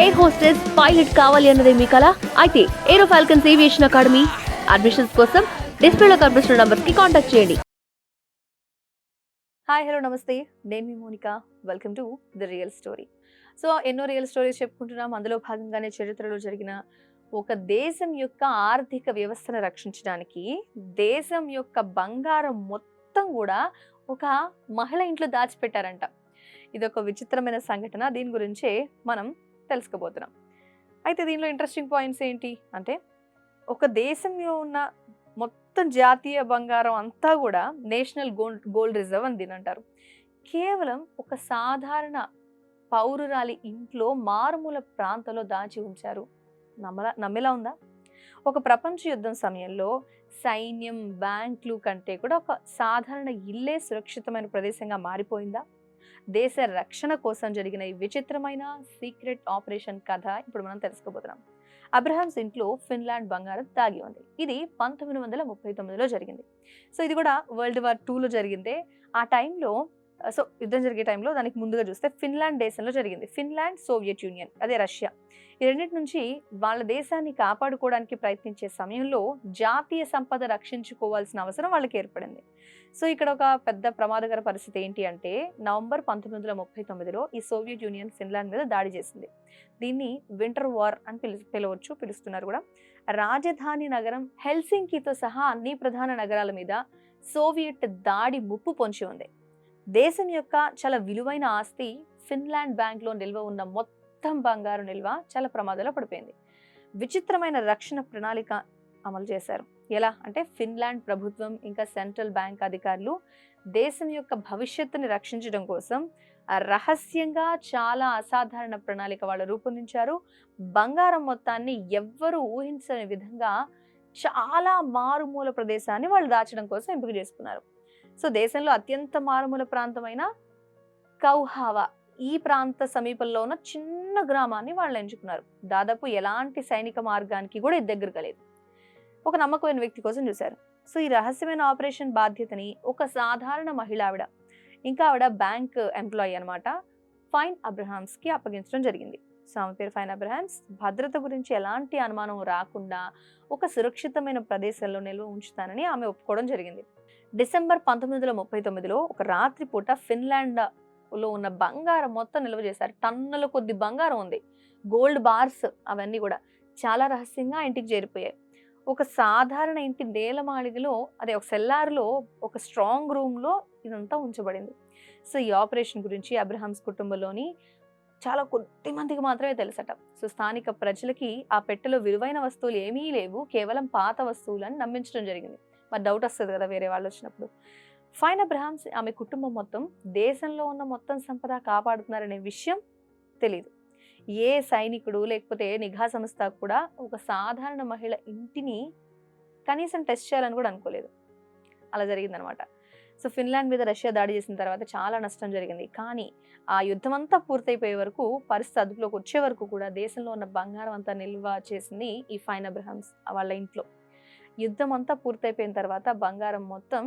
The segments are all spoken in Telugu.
ఎయిర్ హోస్టెస్ పైలట్ కావాలి అన్నదే మీ కళ అయితే aero falcons aviation academy admissions కోసం డిస్ప్లేలో కనిపిస్తున్న నంబర్స్కి కాంటాక్ట్ చేయండి. హాయ్ హలో నమస్తే. నేను మీ Monika. Welcome to the real story so ఎన్నో రియల్ స్టోరీస్ చెప్పుకుంటున్నాం. అందులో భాగంగానే చరిత్రలో జరిగిన ఒక దేశం యొక్క ఆర్థిక వ్యవస్థను రక్షించడానికి దేశం యొక్క బంగారం మొత్తం కూడా ఒక మహిళ ఇంట్లో దాచిపెట్టారంట. ఇది ఒక విచిత్రమైన సంఘటన. దీని గురించే మనం తెలుసుకోబోతున్నాం. అయితే దీనిలో ఇంట్రెస్టింగ్ పాయింట్స్ ఏంటి? అంటే ఒక దేశంలో ఉన్న మొత్తం జాతీయ బంగారం అంతా కూడా నేషనల్ గోల్డ్ గోల్డ్ రిజర్వ్ అని దీని అంటారు. కేవలం ఒక సాధారణ పౌరురాలి ఇంట్లో మారుమూల ప్రాంతంలో దాచి ఉంచారు. నమ్మలా నమ్మేలా ఉందా? ఒక ప్రపంచ యుద్ధం సమయంలో సైన్యం బ్యాంకులు కంటే కూడా ఒక సాధారణ ఇల్లే సురక్షితమైన ప్రదేశంగా మారిపోయిందా? దేశ రక్షణ కోసం జరిగిన ఈ విచిత్రమైన సీక్రెట్ ఆపరేషన్ కథ ఇప్పుడు మనం తెలుసుకోబోతున్నాం. అబ్రహామ్స్ ఇంట్లో ఫిన్లాండ్ బంగారం దాగి ఉంది. ఇది పంతొమ్మిది వందల ముప్పై తొమ్మిదిలో జరిగింది. సో ఇది కూడా వరల్డ్ వార్ టూలో జరిగిందే. ఆ టైంలో సో యుద్ధం జరిగే టైంలో దానికి ముందుగా చూస్తే ఫిన్లాండ్ దేశంలో జరిగింది. ఫిన్లాండ్ సోవియట్ యూనియన్ అదే రష్యా. ఈ రెండింటి నుంచి వాళ్ళ దేశాన్ని కాపాడుకోవడానికి ప్రయత్నించే సమయంలో జాతీయ సంపద రక్షించుకోవాల్సిన అవసరం వాళ్ళకి ఏర్పడింది. సో ఇక్కడ ఒక పెద్ద ప్రమాదకర పరిస్థితి ఏంటి అంటే నవంబర్ పంతొమ్మిది వందల ముప్పై తొమ్మిదిలో ఈ సోవియట్ యూనియన్ ఫిన్లాండ్ మీద దాడి చేసింది. దీన్ని వింటర్ వార్ అని పిలు పిలవచ్చు పిలుస్తున్నారు కూడా. రాజధాని నగరం హెల్సింకీతో సహా అన్ని ప్రధాన నగరాల మీద సోవియట్ దాడి ముప్పు పొంచి ఉంది. దేశం యొక్క చాలా విలువైన ఆస్తి ఫిన్లాండ్ బ్యాంక్లో నిల్వ ఉన్న మొత్తం బంగారు నిల్వ చాలా ప్రమాదంలో పడిపోయింది. విచిత్రమైన రక్షణ ప్రణాళిక అమలు చేశారు. ఎలా? అంటే ఫిన్లాండ్ ప్రభుత్వం ఇంకా సెంట్రల్ బ్యాంక్ అధికారులు దేశం యొక్క భవిష్యత్తుని రక్షించడం కోసం రహస్యంగా చాలా అసాధారణ ప్రణాళిక వాళ్ళు రూపొందించారు. బంగారం మొత్తాన్ని ఎవ్వరూ ఊహించని విధంగా చాలా మారుమూల ప్రదేశాన్ని వాళ్ళు దాచడం కోసం ఎంపిక చేసుకున్నారు. సో దేశంలో అత్యంత మారుమూల ప్రాంతమైన కౌహావా ఈ ప్రాంత సమీపంలో ఉన్న చిన్న గ్రామాన్ని వాళ్ళు ఎంచుకున్నారు. దాదాపు ఎలాంటి సైనిక మార్గానికి కూడా ఇది దగ్గరగా లేదు. ఒక నమ్మకమైన వ్యక్తి కోసం చూశారు. సో ఈ రహస్యమైన ఆపరేషన్ బాధ్యతని ఒక సాధారణ మహిళ ఆవిడ ఇంకా ఆవిడ బ్యాంక్ ఎంప్లాయీ అనమాట ఫైన్ అబ్రహామ్స్కి అప్పగించడం జరిగింది. సో ఆమె పేరు ఫైన్ అబ్రహామ్స్. భద్రత గురించి ఎలాంటి అనుమానం రాకుండా ఒక సురక్షితమైన ప్రదేశంలో నిల్వ ఉంచుతానని ఆమె ఒప్పుకోవడం జరిగింది. డిసెంబర్ పంతొమ్మిది వందల ముప్పై తొమ్మిదిలో ఒక రాత్రి పూట ఫిన్లాండ్లో ఉన్న బంగారం మొత్తం నిల్వ చేశారు. టన్నుల కొద్ది బంగారం ఉంది. గోల్డ్ బార్స్ అవన్నీ కూడా చాలా రహస్యంగా ఆ ఇంటికి చేరిపోయాయి. ఒక సాధారణ ఇంటి నేలమాళిగలో అదే ఒక సెల్లార్లో ఒక స్ట్రాంగ్ రూమ్లో ఇదంతా ఉంచబడింది. సో ఈ ఆపరేషన్ గురించి అబ్రహామ్స్ కుటుంబంలోని చాలా కొద్ది మందికి మాత్రమే తెలుసట. సో స్థానిక ప్రజలకి ఆ పెట్టెలో విలువైన వస్తువులు ఏమీ లేవు. కేవలం పాత వస్తువులు అని నమ్మించడం జరిగింది. మరి డౌట్ వస్తుంది కదా వేరే వాళ్ళు వచ్చినప్పుడు. ఫైన్ అబ్రహామ్స్ ఆమె కుటుంబం మొత్తం దేశంలో ఉన్న మొత్తం సంపద కాపాడుతున్నారనే విషయం తెలియదు ఏ సైనికుడు లేకపోతే నిఘా సంస్థ కూడా ఒక సాధారణ మహిళ ఇంటిని కనీసం టెస్ట్ చేయాలని కూడా అనుకోలేదు. అలా జరిగిందనమాట. సో ఫిన్లాండ్ మీద రష్యా దాడి చేసిన తర్వాత చాలా నష్టం జరిగింది. కానీ ఆ యుద్ధం అంతా పూర్తయిపోయే వరకు పరిస్థితి అదుపులోకి వచ్చే వరకు కూడా దేశంలో ఉన్న బంగారం అంతా నిల్వ చేసింది ఈ ఫైన్ అబ్రహామ్స్ వాళ్ళ ఇంట్లో. యుద్ధం అంతా పూర్తయిపోయిన తర్వాత బంగారం మొత్తం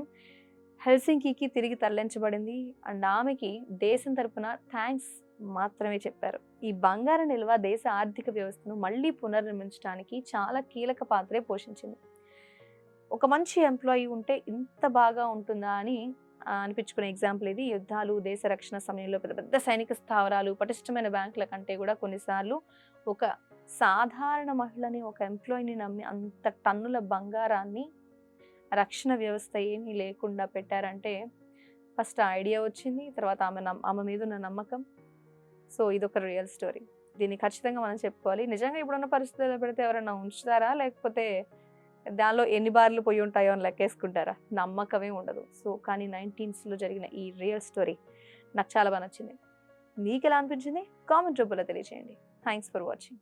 హెల్సింకీకి తిరిగి తరలించబడింది. అండ్ ఆమెకి దేశం తరపున థ్యాంక్స్ మాత్రమే చెప్పారు. ఈ బంగారు నిల్వ దేశ ఆర్థిక వ్యవస్థను మళ్ళీ పునర్నిర్మించడానికి చాలా కీలక పాత్రే పోషించింది. ఒక మంచి ఎంప్లాయీ ఉంటే ఇంత బాగా ఉంటుందా అని అనిపించుకునే ఎగ్జాంపుల్ ఇది. యుద్ధాలు దేశ రక్షణ సమయంలో పెద్ద పెద్ద సైనిక స్థావరాలు పటిష్టమైన బ్యాంకుల కంటే కూడా కొన్నిసార్లు ఒక సాధారణ మహిళని ఒక ఎంప్లాయీని నమ్మి అంత టన్నుల బంగారాన్ని రక్షణ వ్యవస్థ ఏమీ లేకుండా పెట్టారంటే ఫస్ట్ ఐడియా వచ్చింది తర్వాత ఆమె నమ్ ఆమె మీద ఉన్న నమ్మకం. సో ఇదొక రియల్ స్టోరీ. దీన్ని ఖచ్చితంగా మనం చెప్పుకోవాలి. నిజంగా ఇప్పుడున్న పరిస్థితుల్లో పెడితే ఎవరైనా ఉంచుతారా? లేకపోతే దానిలో ఎన్ని బార్లు పోయి ఉంటాయో అని లెక్కేసుకుంటారా? నమ్మకమే ఉండదు. సో కానీ నైన్టీన్స్లో జరిగిన ఈ రియల్ స్టోరీ నాకు చాలా బాగా నచ్చింది. మీకు ఎలా అనిపించింది? కామెంట్ రూపంలో తెలియజేయండి థ్యాంక్స్ ఫర్ వాచింగ్.